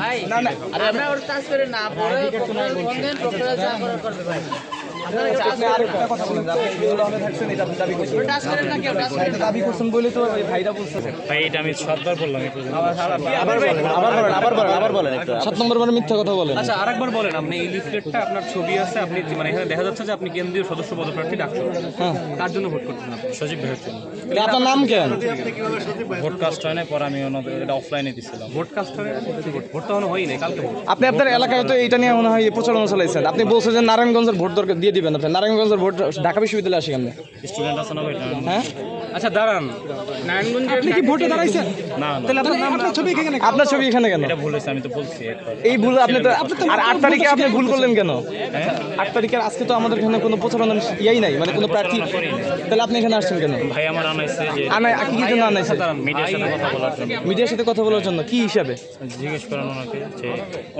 ভাই আমরা ওর কাজ করে না পড়ে বন্ধেন প্রোফাইল যা করার করবে ভাই। আপনারা আচ্ছা, আপনি আরেকটা কথা বলেন যে আপনি বিরল আহমেদ থাকছেন এটা আপনি দাবি করছেন। টাচ করেন না কেউ টাচ করেন এটা দাবি করছেন বলে তো ভাইরা বলতেছে ভাই এটা আমি সাতবার বললাম আবার বলেন আবার বলেন আবার বলেন আবার বলেন একটু। সাত নম্বর বার মিথ্যা কথা বলেন। আচ্ছা আরেকবার বলেন আপনি এই লিফলেটটা আপনার ছবি আছে আপনি মানে এখানে দেখা যাচ্ছে যে আপনি কেন্দ্রীয় সদস্য পদপ্রার্থী ডাক্তার হ্যাঁ। কার জন্য ভোট করছেন আপনি? সজীব ভাইয়ের জন্য। আপনার নাম কেন ভোট কাস্ট হয় না পরে আমি ওনাদের এটা অফলাইনে দিছিলাম। ভোট কাস্টরে ভোট ভোট তো এখনও হয়নি কালকে আপনি আপনার এলাকায় তো এটা নিয়ে মনে হয় প্রচারণা চালাইছেন। আপনি বলছেন যে নারায়ণগঞ্জের ভোট দরকার। দিয়ে দিবেন আপনি? নারায়ণগঞ্জের ভোট ঢাকা বিশ্ববিদ্যালয়ে আসি কেন স্টুডেন্ট আছে না হ্যাঁ? আচ্ছা দাঁড়ান। আপনি কি ভোটে দাঁড়াইছেন? না না। আপনার ছবি এখানে কেন? এটা ভুল হয়েছে আমি তো বলছি এই ভুল আপনি তো আর আট তারিখে আপনি ভুল করলেন কেন? আট তারিখের আজকে তো আমাদের এখানে কোনো প্রচারণা ইয়াই নাই মানে কোনো প্রার্থী তাহলে আপনি এখানে আসছেন কেন? ভাই আমার আনাইছে যে আনা কি কি জন্য আনাইছে? মিডিয়ার সাথে কথা বলার জন্য। মিডিয়ার সাথে কথা বলার জন্য কি হিসাবে? জিজ্ঞেস করেন ওনাকে যে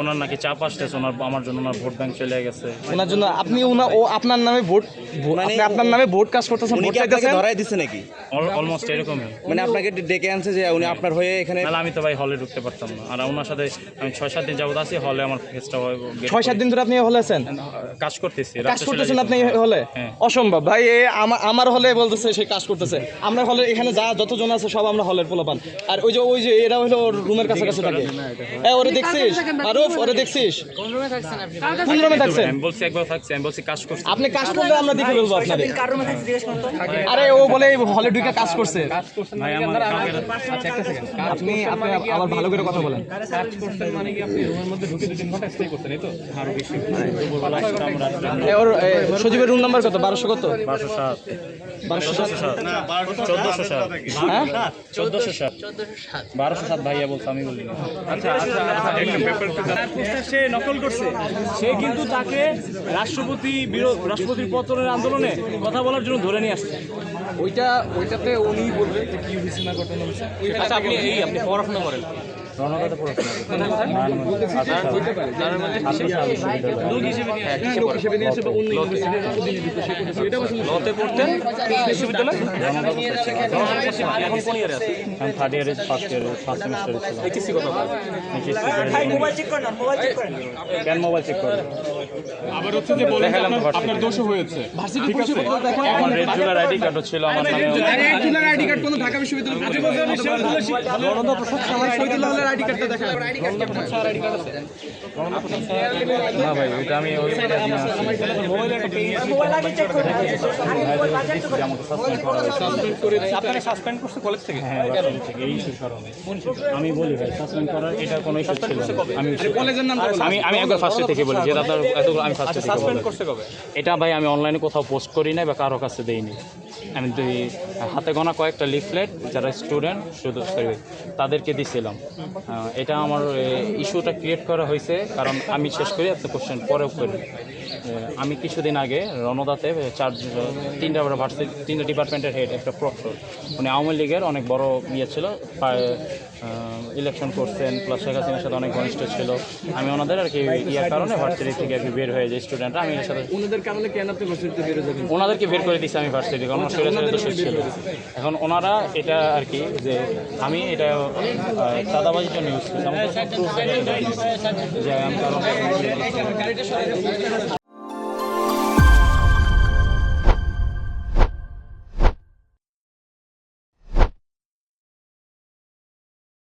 ওনার নাকি চাপ আসতেছে ওনার আমার জন্য ওনার ভোট ব্যাংক চলে গেছে। ওনার জন্য আপনি ওনা ও আপনার নামে ভোট আপনি আপনার নামে ভোট কাজ করতেছেন ভোট চাইতেছেন? ধরাই দিছে নাকি? অলমোস্ট এরকমই। মানে আপনাকে ডেকে আনছে যে উনি আপনার হয়ে এখানে নাহলে আমি তো ভাই হলে ঢুকতে পারতাম না। আর ওনার সাথে আমি ছয় সাত দিন যাবত আছি হলে আমার ফেসটা ছয় সাত দিন ধরে আপনি হলে আছেন? কাজ করতেছি কাজ করতেছেন আপনি হলে হ্যাঁ। অসম্ভব। ভাই আমার হলে বলতেছে সে কাজ করতেছে। আমরা হলে এখানে যা যতজন আছে সব আমরা হলের পোলাপান। আর ওই যে ওই যে এরা হলো ওর রুমের কাছাকাছি থাকে। হ্যাঁ। ওরে দেখছিস? আরুফ ওরে দেখছিস? কোন রুমে থাকছেন আপনি? কোন রুমে থাকছেন? আমি বলছি একবার থাকছি আমি বলছি কাজ করছি আপনি কাজ করলে আমরা দেখে ফেলব আপনাদের। আরে ও বলে হলে ঢুকে কাজ করছে। আচ্ছা একটা সেকেন্ড আপনি আপনি আবার ভালো করে কথা বলেন। মানে কি আপনি রুমের মধ্যে ঢুকে দু তিন ঘণ্টা স্টে করছেন এই তো? আরও বেশি। এ, ওর এ, সজীবের রুম নাম্বার কত? বারোশো কত? বারোশো সাত। বারোশো সাত? চোদ্দশো সাত। হ্যাঁ? চোদ্দশো সাত। বারোশো সাত ভাইয়া বলছে আমি বলি আচ্ছা আচ্ছা আচ্ছা সে নকল করছে। সে কিন্তু তাকে রাষ্ট্রপতি বিরোধ রাষ্ট্রপতির পতনের আন্দোলনে কথা বলার জন্য ধরে নিয়ে আসছে। ওইটা ওইটাতে উনি বলবে যে কি হয়েছে না ঘটনা হয়েছে। আচ্ছা আপনি এই আপনি পড়াশোনা করেন। পড়াশোনা লতে পড়তেন বিশ্ববিদ্যালয় এখন কোন ইয়ারে আছে থার্ড ইয়ারে ফার্স্ট ইয়ারে ফার্স্ট সেমিস্টারে ছিলাম এইচএসসি কথা মোবাইল চেক করেন মোবাইল চেক করেন। কেন মোবাইল চেক করেন? আবার হচ্ছে যে বলেন যে দেখালাম তো আপনার- ভার্সিটি। হয়েছে। ভার্সিটি পরিচয় আমার রেগুলার আইডি কার্ডও ছিল আমার নামে। রেগুলার আইডি কার্ড কোন ঢাকা বিশ্ববিদ্যালয়ের রণদা আইডি কার্ডটা না ভাই ওইটা আমি ওই আপনারা সাসপেন্ড করছে কলেজ থেকে? হ্যাঁ এই ইস্যুর কারণে আমি বলি ভাই সাসপেন্ড করার এটা কোনো ইস্যু ছিল আমি কলেজের নাম আমি আমি একবার ফার্স্টে থেকে বলি যে আপনার এত আমি ফার্স্টে থেকে সাসপেন্ড করছে কবে? এটা ভাই আমি অনলাইনে কোথাও পোস্ট করি নাই বা কারও কাছে দেইনি। আমি দুই হাতে গোনা কয়েকটা লিফলেট যারা স্টুডেন্ট শুধু তাদেরকে দিছিলাম। এটা আমার ইস্যুটা ক্রিয়েট করা হয়েছে, কারণ আমি শেষ করি, এত কোশ্চেন পরেও করি। আমি কিছুদিন আগে রণদাতে চার তিনটা ভার্সিটি তিনটা ডিপার্টমেন্টের হেড একটা প্রফেসর মানে আওয়ামী লীগের অনেক বড় ইয়ে ছিল ইলেকশন করছেন প্লাস শেখ হাসিনার সাথে অনেক ঘনিষ্ঠ ছিল। আমি ওনাদের আর কি ইয়ার কারণে ভার্সিটি থেকে আর কি বের হয়ে যাই স্টুডেন্টরা আমি এর সাথে ওনাদের কারণে কেন আপনি ভার্সিটিতে বেরো যাবেন? ওনাদেরকে বের করে দিচ্ছি আমি ভার্সিটি কারণ শরীরে দোষ ছিল। এখন ওনারা এটা আর কি যে আমি এটা আহ, চাঁদাবাজির জন্য ইউজ করছি। যে আমি কারণ